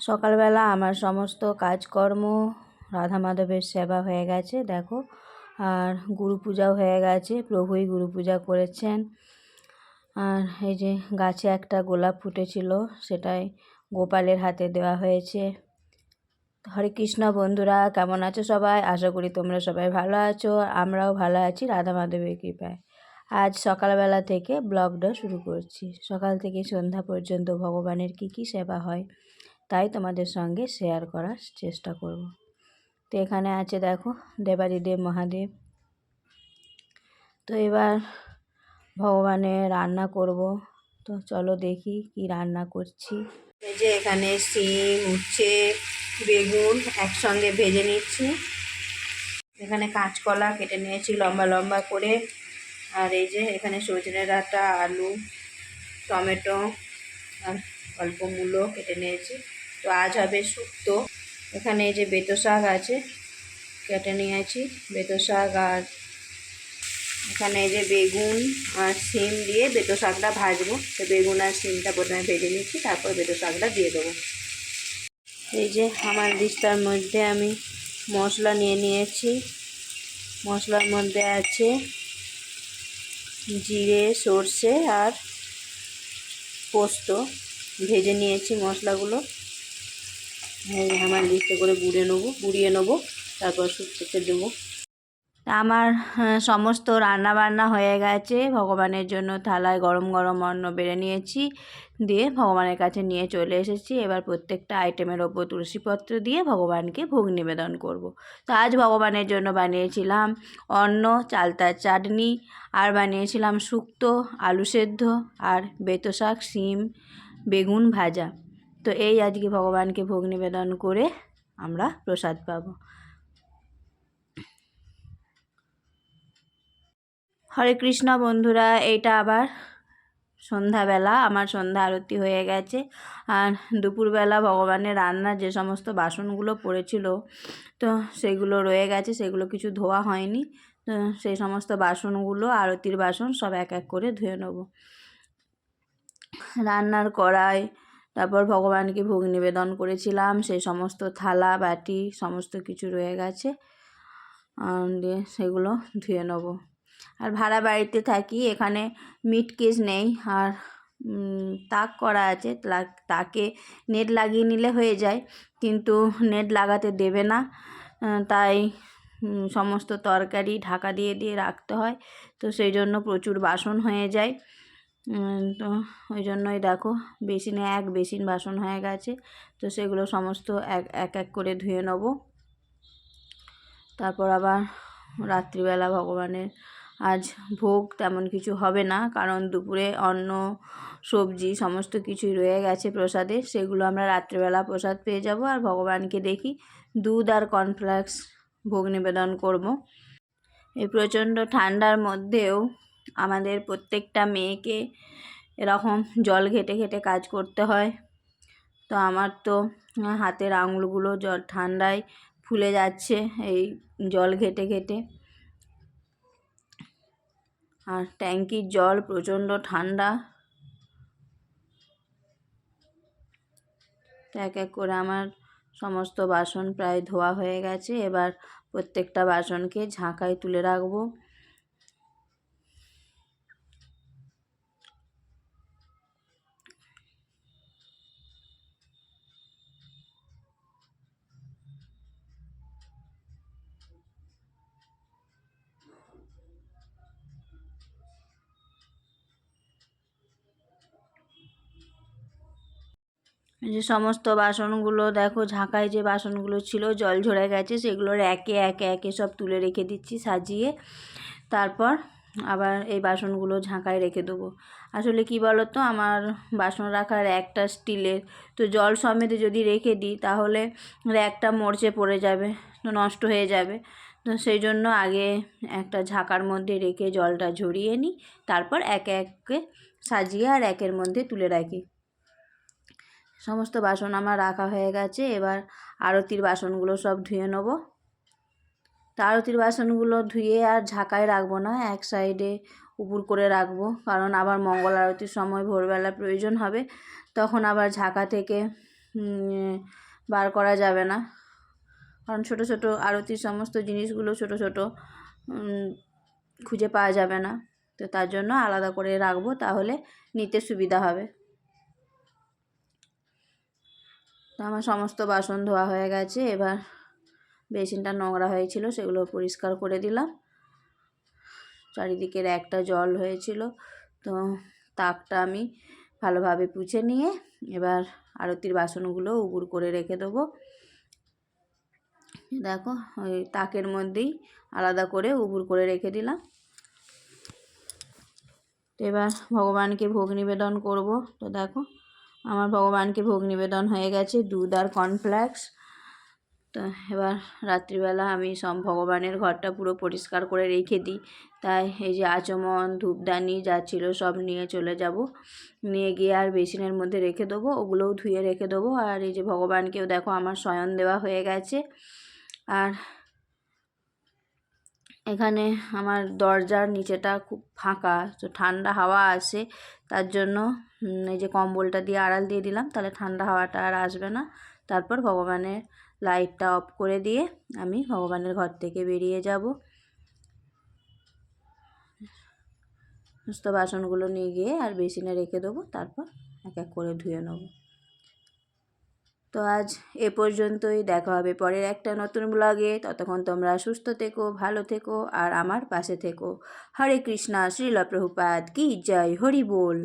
সকালবেলা আমার সমস্ত কাজকর্ম রাধা মাধবের সেবা হয়ে গেছে, দেখো। আর গুরু পূজাও হয়ে গেছে, প্রভুই গুরু পূজা করেছেন। আর এই যে গাছে একটা গোলাপ ফুটেছিল, সেটাই গোপালের হাতে দেওয়া হয়েছে। হরে কৃষ্ণ বন্ধুরা, কেমন আছো সবাই? আশা করি তোমরা সবাই ভালো আছো আমরাও ভালো আছি রাধা মাধবের কৃপায়। আজ সকালবেলা থেকে ব্লগটা শুরু করছি। সকাল থেকে সন্ধ্যা পর্যন্ত ভগবানের কি কি সেবা হয় তোমাদের সঙ্গে শেয়ার করার চেষ্টা করব। তো এখানে আছে দেখো, দেবাদিদেব মহাদেব। তো এবার ভগবানের রান্না করব। তো চলো দেখি কি রান্না করছি। এই যে এখানে সিম উচ্ছে, বেগুন একসঙ্গে ভেজে নিচ্ছি। এখানে কাঁচকলা কেটে নিয়েছি লম্বা লম্বা করে। আর এই যে এখানে সজনে ডাঁটা, আলু, টমেটো আর অল্প মূলো কেটে নিয়েছি। তো আজ হবে শুক্তো এখানে এই যে বেতো শাক আছে, কেটে নিয়েছি। বেতো শাক আর এখানে এই যে বেগুন আর সিম দিয়ে বেতো শাকটা ভাজবো। তো বেগুন আর সিমটা প্রথমে ভেজে নিচ্ছি, তারপর বেতো শাকটা দিয়ে দেবো। এই যে আমার দিস্তার মধ্যে আমি মশলা নিয়ে নিয়েছি। মশলার মধ্যে আছে জিরে, সর্ষে আর পোস্ত। ভেজে নিয়েছি মশলাগুলো। আমার লিস্টে করে বুড়ে নেব বুড়িয়ে নেব, তারপর শুক্তোতে দেবো। আমার সমস্ত রান্না বান্না হয়ে গেছে। ভগবানের জন্য থালায় গরম গরম অন্ন বেড়ে নিয়েছি, দিয়ে ভগবানের কাছে নিয়ে চলে এসেছি। এবার প্রত্যেকটা আইটেমের ওপর তুলসীপত্র দিয়ে ভগবানকে ভোগ নিবেদন করব। তো আজ ভগবানের জন্য বানিয়েছিলাম অন্ন, চালতার চাটনি, আর বানিয়েছিলাম শুক্তো, আলু সেদ্ধ, আর বেতো শাক, শিম, বেগুন ভাজা। তো এই আজকে ভগবানকে ভোগ নিবেদন করে আমরা প্রসাদ পাবো। হরে কৃষ্ণ বন্ধুরা, এইটা আবার সন্ধ্যাবেলা, আমার সন্ধ্যা আরতি হয়ে গেছে। আর দুপুরবেলা ভগবানের রান্নার যে সমস্ত বাসনগুলো পড়েছিল, তো সেগুলো রয়ে গেছে, সেগুলো কিছু ধোয়া হয়নি। তো সেই সমস্ত বাসনগুলো, আরতির বাসন সব এক এক করে ধুয়ে নেব। রান্নার কড়াই তারপর ভগবানকে ভোগ নিবেদন করেছিলাম সেই সমস্ত থালা, বাটি, সমস্ত কিছু রয়ে গেছে। দিয়ে সেগুলো ধুয়ে নেব। আর ভাড়া বাড়িতে থাকি, এখানে মিট কেস নেই। আর তাক করা আছে। তাকে নেট লাগিয়ে নিলে হয়ে যায়, কিন্তু নেট লাগাতে দেবে না। তাই সমস্ত তরকারি ঢাকা দিয়ে দিয়ে রাখতে হয়। তো সেই জন্য প্রচুর বাসন হয়ে যায়। তো ওই জন্যই দেখো, বেসিনে এক বেসিন বাসন হয়ে গেছে, তো সেগুলো সমস্ত এক এক এক করে ধুয়ে নেব। তারপর আবার রাত্রিবেলা ভগবানের আজ ভোগ তেমন কিছু হবে না, কারণ দুপুরে অন্ন, সবজি সমস্ত কিছুই রয়ে গেছে প্রসাদে, সেগুলো আমরা রাত্রিবেলা প্রসাদ পেয়ে যাব, আর ভগবানকে দেখি দুধ আর কর্নফ্লেক্স ভোগ নিবেদন করব। এই প্রচণ্ড ঠান্ডার মধ্যেও আমাদের প্রত্যেকটা মেয়েকে এরকম জল ঘেটে ঘেটে কাজ করতে হয়। তো আমার তো হাতের আঙুলগুলো জল, ঠান্ডায় ফুলে যাচ্ছে এই জল ঘেটে ঘেটে। আর ট্যাঙ্কির জল প্রচণ্ড ঠান্ডা। এক এক করে আমার সমস্ত বাসন প্রায় ধোয়া হয়ে গেছে। এবার প্রত্যেকটা বাসনকে ঝাঁকায় তুলে রাখব। যে সমস্ত বাসনগুলো দেখো, ঝাঁকায় যে বাসনগুলো ছিল, জল ঝরে গেছে, সেগুলোর একে একে একে সব তুলে রেখে দিচ্ছি সাজিয়ে। তারপর আবার এই বাসনগুলো ঝাঁকায় রেখে দেবো। আসলে কি বলো তো আমার বাসন রাখার একটা স্টিলের, তো জল সমেতে যদি রেখে দিই, তাহলে একটা মরচে পড়ে যাবে, তো নষ্ট হয়ে যাবে। তো সেই জন্য আগে একটা ঝাঁকার মধ্যে রেখে জলটা ঝরিয়ে নিই, তারপর একে একে সাজিয়ে আর একের মধ্যে তুলে রাখি। সমস্ত বাসন আমার রাখা হয়ে গেছে, এবার আরতির বাসনগুলো সব ধুয়ে নেব। তা আরতির বাসনগুলো ধুয়ে আর ঝাঁকায় রাখব না, এক সাইডে উপুর করে রাখব, কারণ আবার মঙ্গল আরতির সময় ভোরবেলা প্রয়োজন হবে, তখন আবার ঝাঁকা থেকে বার করা যাবে না। কারণ ছোট ছোট আরতির সমস্ত জিনিসগুলো ছোট ছোট খুঁজে পাওয়া যাবে না। তো তার জন্য আলাদা করে রাখব, তাহলে নিতে সুবিধা হবে। তো আমার সমস্ত বাসন ধোয়া হয়ে গেছে, এবার বেসিনটা নোংরা হয়েছিল, সেগুলো পরিষ্কার করে দিলাম। চারিদিকের একটা জল হয়েছিল, তো তাকটা আমি ভালোভাবে পুছে নিয়ে এবার আরতির বাসনগুলো উবুর করে রেখে দেবো। দেখো, ওই তাকের মধ্যেই আলাদা করে উবুর করে রেখে দিলাম। এবার ভগবানকে ভোগ নিবেদন করব, তো দেখো আমার ভগবানকে ভোগ নিবেদন হয়ে গেছে, দুধ আর কর্নফ্লেক্স তো এবার রাত্রিবেলা আমি সব ভগবানের ঘরটা পুরো পরিষ্কার করে রেখে দিই। তাই এই যে আচমন, ধূপদানি যা ছিল সব নিয়ে চলে যাব। নিয়ে গিয়ে আর বেসিনের মধ্যে রেখে দেবো, ওগুলোও ধুয়ে রেখে দেবো। আর এই যে ভগবানকেও দেখো আমার শয়ন দেওয়া হয়ে গেছে। আর এখানে আমার দরজার নিচেটা খুব ফাঁকা, তো ঠান্ডা হাওয়া আসে তার জন্য এই যে কম্বলটা দিয়ে আড়াল দিয়ে দিলাম, তাহলে ঠান্ডা হাওয়াটা আর আসবে না। তারপর ভগবানের লাইটটা অফ করে দিয়ে আমি ভগবানের ঘর থেকে বেরিয়ে যাব। সমস্ত বাসনগুলো নিয়ে গিয়ে আর বেসিনে রেখে দেবো, তারপর এক এক করে ধুয়ে নেব। তো আজ এ পর্যন্তই, দেখা হবে পরের একটা নতুন ব্লগে ততক্ষণ তোমরা সুস্থ থেকো, ভালো থেকো, আর আমার পাশে থেকো। হরে কৃষ্ণা শ্রীলপ্রভুপাত কি জয়, হরি বল।